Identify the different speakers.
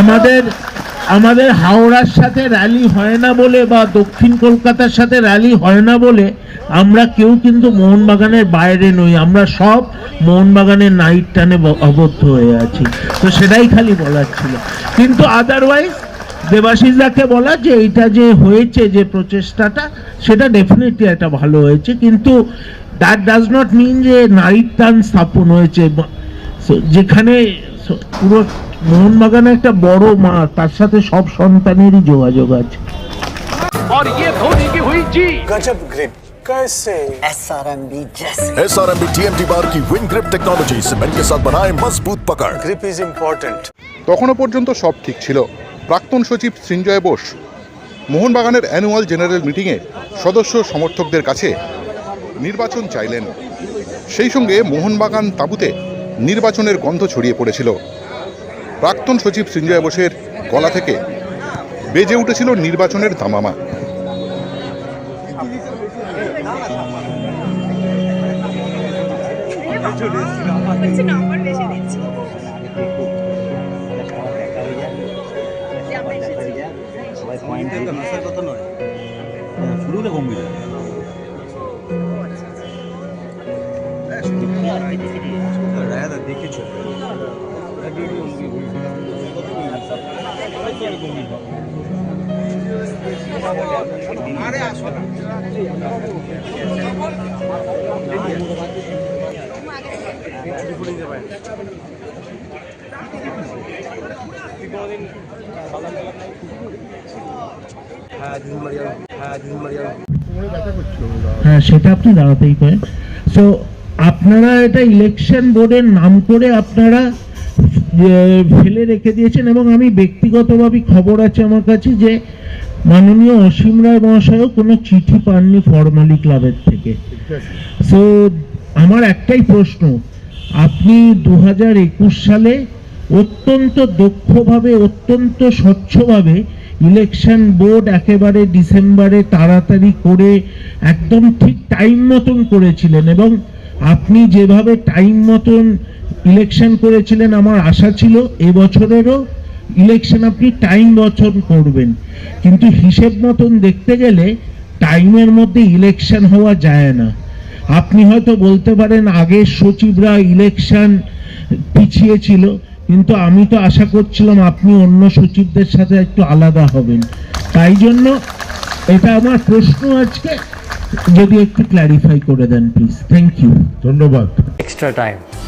Speaker 1: আমাদের আমাদের হাওড়ার সাথে র্যালি হয় না বলে বা দক্ষিণ কলকাতার সাথে র্যালি হয় না বলে আমরা কেউ কিন্তু মোহনবাগানের বাইরে নই। আমরা সব মোহনবাগানের নাইট টানে আবদ্ধ হয়ে আছি। তো সেটাই খালি বলার ছিল। কিন্তু আদারওয়াইজ দেবাশিসদাকে বলা যে এইটা যে হয়েছে, যে প্রচেষ্টাটা, সেটা ডেফিনেটলি একটা ভালো হয়েছে। কিন্তু দ্যাট ডাজ নট মিন যে নাইট টান স্থাপন হয়েছে। যেখানে পুরো মোহনবাগানে একটা বড় মা তার সাথে সব সন্তানেরই যোগাযোগ আছে
Speaker 2: और ये धोनी की हुई जी
Speaker 3: गजब ग्रिप कैसे
Speaker 4: एस आर एम बी जैसे
Speaker 5: S R M B T M T bar की विन ग्रिप टेक्नोलॉजी सीमेंट के साथ बनाए मजबूत पकड़
Speaker 3: ग्रिप इज इम्पोर्टेंट
Speaker 6: তখনও পর্যন্ত সব ঠিক ছিল প্রাক্তন সচিব সৃঞ্জয় বোস মোহনবাগানের অ্যানুয়াল জেনারেল মিটিংয়ে সদস্য সমর্থকদের কাছে নির্বাচন চাইলেন সেই সঙ্গে মোহনবাগান তাঁবুতে নির্বাচনের গন্ধ ছড়িয়ে পড়েছিল। প্রাক্তন সচিব সৃঞ্জয় বোসের গলা থেকে বেজে উঠেছিল নির্বাচনের
Speaker 7: বেশি দিচ্ছি যে আমরা এসেছি
Speaker 1: হ্যাঁ সেটা আপনি দাঁড়াতেই পারেন। সো আপনারা এটা ইলেকশন বোর্ডের নাম করে আপনারা ফেলে রেখে দিয়েছেন এবং আমি ব্যক্তিগতভাবে খবর আছে আমার কাছে যে মাননীয় অসীম রায় মহাশয়ও কোনো চিঠি পাননি ফর্মালি ক্লাবের থেকে। সো আমার একটাই প্রশ্ন, আপনি দু হাজার একুশ সালে অত্যন্ত দক্ষভাবে, অত্যন্ত স্বচ্ছভাবে ইলেকশন বোর্ড একেবারে ডিসেম্বরে তাড়াতাড়ি করে একদম ঠিক টাইম মতন করেছিলেন এবং আপনি যেভাবে টাইম মতন ইলেকশন করেছিলেন, আমার আশা ছিল এবছরেরও ইলেকশন আপনি টাইম বছর করবেন। কিন্তু হিসেব মতন দেখতে গেলে টাইমের মধ্যে ইলেকশন হওয়া যায় না। আপনি হয়তো বলতে পারেন আগের সচিবরা ইলেকশন পিছিয়ে ছিল কিন্তু আমি তো আশা করছিলাম আপনি অন্য সচিবদের সাথে একটু আলাদা হবেন। তাই জন্য এটা আমার প্রশ্ন আজকে। যদি একটু ক্ল্যারিফাই করে দেন প্লিজ থ্যাংক ইউ ধন্যবাদ।
Speaker 8: Extra time.